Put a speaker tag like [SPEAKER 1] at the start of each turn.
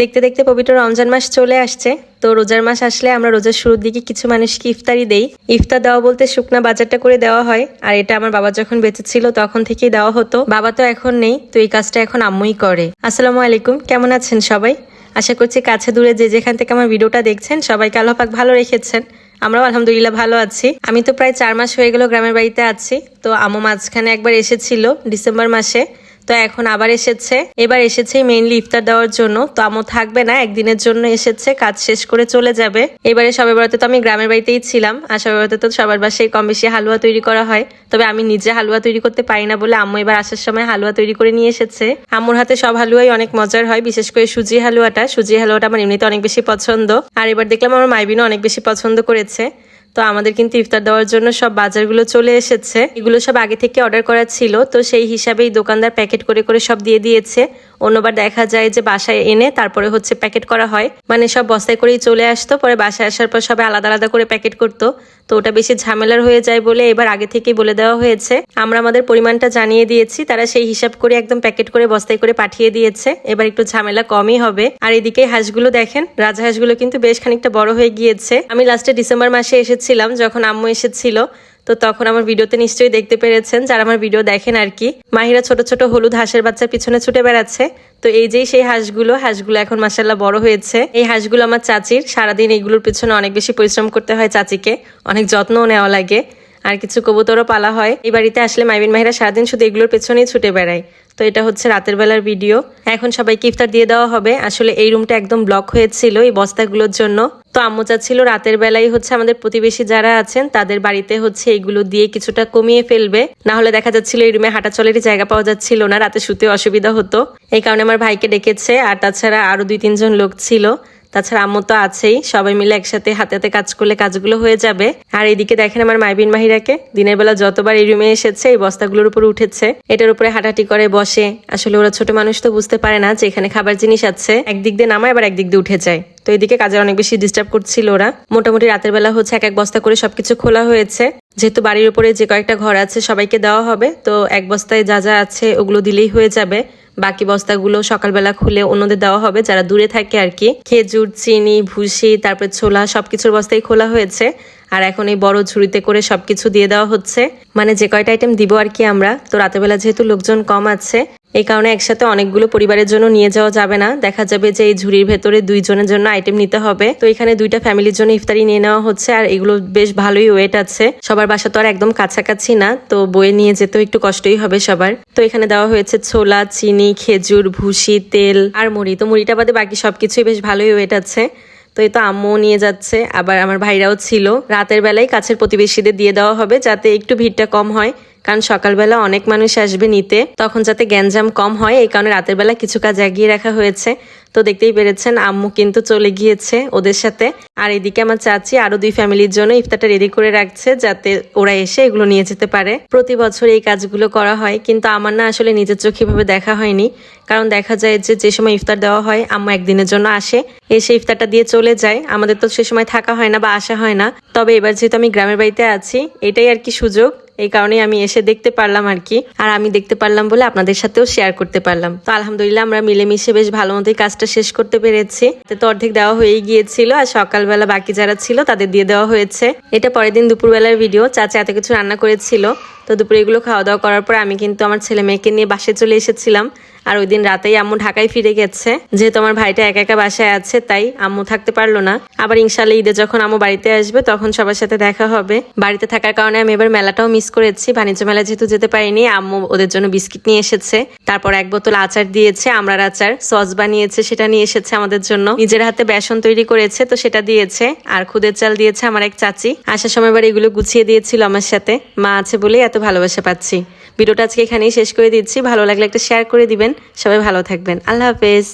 [SPEAKER 1] দেখতে দেখতে পবিত্র রমজান মাস চলে আসছে। তো রোজার মাস আসলে আমরা রোজার শুরুর দিকে কিছু মানুষকে ইফতারি দেই। ইফতার দেওয়া বলতে শুকনা বাজারটা করে দেওয়া হয়। আর এটা আমার বাবা যখন বেঁচে ছিল তখন থেকেই দেওয়া হতো। বাবা তো এখন নেই, তো এই কাজটা এখন আম্মুই করে। আসসালামু আলাইকুম, কেমন আছেন সবাই? আশা করছি কাছে দূরে যে যেখান থেকে আমার ভিডিওটা দেখছেন, সবাইকে আল্লাহ পাক ভালো রেখেছেন। আমরাও আলহামদুলিল্লাহ ভালো আছি। আমি তো প্রায় চার মাস হয়ে গেল গ্রামের বাড়িতে আছি। তো আম্মু মাঝখানে একবার এসেছিল ডিসেম্বর মাসে। তো এখন আবার এসেছে। এবার এসেছে মেইনলি ইফতার দেওয়ার জন্য। তো আমও থাকবে না, একদিনের জন্য এসেছে, কাজ শেষ করে চলে যাবে। এবারে সবে বেড়াতে তো আমি গ্রামের বাড়িতেই ছিলাম, আর সবে বেড়াতে তো সবার বাসায় কম বেশি হালুয়া তৈরি করা হয়। তবে আমি নিজে হালুয়া তৈরি করতে পারি না বলে আম্মু এবার আসার সময় হালুয়া তৈরি করে নিয়ে এসেছে। আম্মুর হাতে সব হালুয়াই অনেক মজার হয়, বিশেষ করে সুজি হালুয়াটা। সুজি হালুয়াটা আমার এমনিতে অনেক বেশি পছন্দ। আর এবার দেখলাম আমার মাইবিনও অনেক বেশি পছন্দ করেছে। তো আমাদের কিন্তু ইফতার দেওয়ার জন্য সব বাজারগুলো চলে এসেছে। এগুলো সব আগে থেকে অর্ডার করা ছিল, তো সেই হিসাবেই দোকানদার প্যাকেট করে করে সব দিয়ে দিয়েছে। অন্যবার দেখা যায় যে বাসায় এনে তারপরে হচ্ছে প্যাকেট করা হয়। মানে সব বস্তায় করেই চলে আসতো, পরে বাসায় আসার পর সবাই আলাদা আলাদা করে প্যাকেট করতো। তো ওটা বেশি ঝামেলার হয়ে যায় বলে এবার আগে থেকেই বলে দেওয়া হয়েছে। আমরা আমাদের পরিমাণটা জানিয়ে দিয়েছি, তারা সেই হিসাব করে একদম প্যাকেট করে বস্তায় করে পাঠিয়ে দিয়েছে। এবার একটু ঝামেলা কমই হবে। আর এদিকে হাঁসগুলো দেখেন, রাজহাঁসগুলো কিন্তু বেশ খানিকটা বড় হয়ে গিয়েছে। আমি লাস্টে ডিসেম্বর মাসে এসেছিলাম, যখন আম্মু এসেছিল। তো তখন আমার ভিডিওতে নিশ্চয়ই দেখতে পেরেছেন যারা আমার ভিডিও দেখেন আর কি। মাহিরা ছোট ছোট হলুদ হাঁসের বাচ্চার পিছনে ছুটে বেড়াচ্ছে। তো এই যেই সেই হাঁসগুলো হাঁসগুলো এখন মাসাল্লাহ বড় হয়েছে। এই হাঁসগুলো আমার চাচির। সারাদিন এইগুলোর পিছনে অনেক বেশি পরিশ্রম করতে হয় চাচিকে। অনেক যত্নও নেওয়া লাগে। আর কিছু কবুতরও পালা হয়। এই বাড়িতে আসলে মাইবিন মাহিরা সারাদিন শুধু এগুলোর পেছনেই ছুটে বেড়ায়। তো এটা হচ্ছে রাতের বেলার ভিডিও। এখন সবাইকে ইফতার দিয়ে দেওয়া হবে। আসলে এই রুমটা একদম ব্লক হয়েছিল এই বস্তাগুলোর জন্য। তো আম্মু চাচ্ছিল রাতের বেলায় হচ্ছে আমাদের প্রতিবেশী যারা আছেন, তাদের বাড়িতে হচ্ছে এগুলো দিয়ে কিছুটা কমিয়ে ফেলবে। না হলে দেখা যাচ্ছিল এই রুমে হাঁটা চলেরই জায়গা পাওয়া যাচ্ছিল না, রাতে শুতে অসুবিধা হতো। এই কারণে আমার ভাইকে ডেকেছে, আর তাছাড়া আরও দুই তিনজন লোক ছিল। তাছাড়া আম্মু তো আছেই, সবাই মিলে একসাথে হাতে হাতে কাজ করলে কাজগুলো হয়ে যাবে। আর এইদিকে দেখেন আমার মাইবিন মাহিরাকে, দিনের বেলা যতবার এই রুমে এসেছে, এই বস্তাগুলোর উপর উঠেছে। এটার উপরে হাঁটাহাঁটি করে, বসে। আসলে ওরা ছোট মানুষ তো বুঝতে পারে না যে এখানে খাবার জিনিস আছে। একদিক দিয়ে নামায়, আবার একদিক দিয়ে উঠে যায়। তো এদিকে কাজের অনেক বেশি ডিস্টার্ব করছিল ওরা। মোটামুটি রাতের বেলা হচ্ছে এক এক বস্তা করে সবকিছু খোলা হয়েছে। যেহেতু বাড়ির উপরে যে কয়েকটা ঘর আছে, সবাইকে দেওয়া হবে। তো এক বস্তায় যা যা আছে, ওগুলো দিলেই হয়ে যাবে। বাকি বস্তাগুলো সকালবেলা খুলে অন্যদের দেওয়া হবে। যারা দূরে থাকে আর কি, খেজুর, চিনি, ভুসি, তারপর ছোলা, সবকিছুর বস্তাই খোলা হয়েছে। আর এখন এই বড় ঝুড়িতে করে সবকিছু দিয়ে দেওয়া হচ্ছে। মানে যে কয়টা আইটেম দিব আর কি আমরা, তো রাতের বেলা যেহেতু লোকজন কম আছে, এই কারণে একসাথে অনেকগুলো পরিবারের জন্য নিয়ে যাওয়া যাবে না। দেখা যাবে যে এই ঝুড়ির ভেতরে দুইজনের জন্য আইটেম নিতে হবে। তো এখানে দুইটা ফ্যামিলির জন্য ইফতারি নিয়ে নেওয়া হচ্ছে, আর এগুলো বেশ ভালোই ওয়েট আছে। সবার বাসা তো আর একদম কাছাকাছি না, তো বয়ে নিয়ে যেতেও একটু কষ্টই হবে সবার। তো এখানে দেওয়া হয়েছে ছোলা, চিনি, খেজুর, ভুসি, তেল আর মুড়ি। তো মুড়িটা বাদে বাকি সবকিছুই বেশ ভালোই ওয়েট আছে। তো এই তো আম্মুও নিয়ে যাচ্ছে, আবার আমার ভাইরাও ছিল। রাতের বেলায় কাছের প্রতিবেশীদের দিয়ে দেওয়া হবে যাতে একটু ভিড়টা কম হয়। কারণ সকালবেলা অনেক মানুষ আসবে নিতে, তখন যাতে গ্যাঞ্জাম কম হয়, এই কারণে রাতের বেলা কিছু কাজ এগিয়ে রাখা হয়েছে। তো দেখতেই পেরেছেন, আম্মু কিন্তু চলে গিয়েছে ওদের সাথে। আর এদিকে আমার চাচি আরও দুই ফ্যামিলির জন্য ইফতারটা রেডি করে রাখছে, যাতে ওরা এসে এগুলো নিয়ে যেতে পারে। প্রতি বছর এই কাজগুলো করা হয়, কিন্তু আমার না আসলে নিজের চোখে ভাবে দেখা হয়নি। কারণ দেখা যায় যে যে সময় ইফতার দেওয়া হয়, আম্মু একদিনের জন্য আসে, এসে ইফতারটা দিয়ে চলে যায়। আমাদের তো সে সময় থাকা হয় না বা আসা হয় না। তবে এবার যেহেতু আমি গ্রামের বাড়িতে আছি, এটাই আর কি সুযোগ। এই কারণে আমি এসে দেখতে পারলাম আর কি। আর আমি দেখতে পারলাম বলে আপনাদের সাথেও শেয়ার করতে পারলাম। তো আলহামদুলিল্লাহ আমরা মিলেমিশে বেশ ভালো মতোই কাজটা শেষ করতে পেরেছি। তো অর্ধেক দেওয়া হয়েই গিয়েছিল আর সকালবেলা বাকি যারা ছিল তাদের দিয়ে দেওয়া হয়েছে। এটা পরের দিন দুপুরবেলার ভিডিও চাচা এত কিছু রান্না করেছিল। তো দুপুরে এগুলো খাওয়া দাওয়া করার পর আমি কিন্তু আমার ছেলে মেয়েকে নিয়ে বাসে চলে এসেছিলাম। আর ওই দিন রাতেই আম্মু ঢাকায় ফিরে গেছে। যেহেতু আমার ভাইটা একা একা বাসায় আছে, তাই আম্মু থাকতে পারল না। আবার ইনশাল্লাহ ঈদে যখন আম্মু বাড়িতে আসবে, তখন সবার সাথে দেখা হবে। বাড়িতে থাকার কারণে আমি এবার মেলাটাও মিস করেছি। বাণিজ্য মেলা যেহেতু যেতে পারিনি, আম্মু ওদের জন্য বিস্কিট নিয়ে এসেছে। তারপর এক বোতল আচার দিয়েছে, আমরার আচার, সস বানিয়েছে, সেটা নিয়ে এসেছে আমাদের জন্য। নিজের হাতে বেসন তৈরি করেছে, তো সেটা দিয়েছে। আর খুদের চাল দিয়েছে আমার এক চাচি। আসার সময় এবার এগুলো গুছিয়ে দিয়েছিল আমার সাথে। মা আছে বলেই এত ভালোবাসা পাচ্ছি। ভিডিওটা আজকে এখানেই শেষ করে দিচ্ছি। ভালো লাগলে একটা শেয়ার করে দিবেন। সবাই ভালো থাকবেন। আল্লাহ হাফেজ।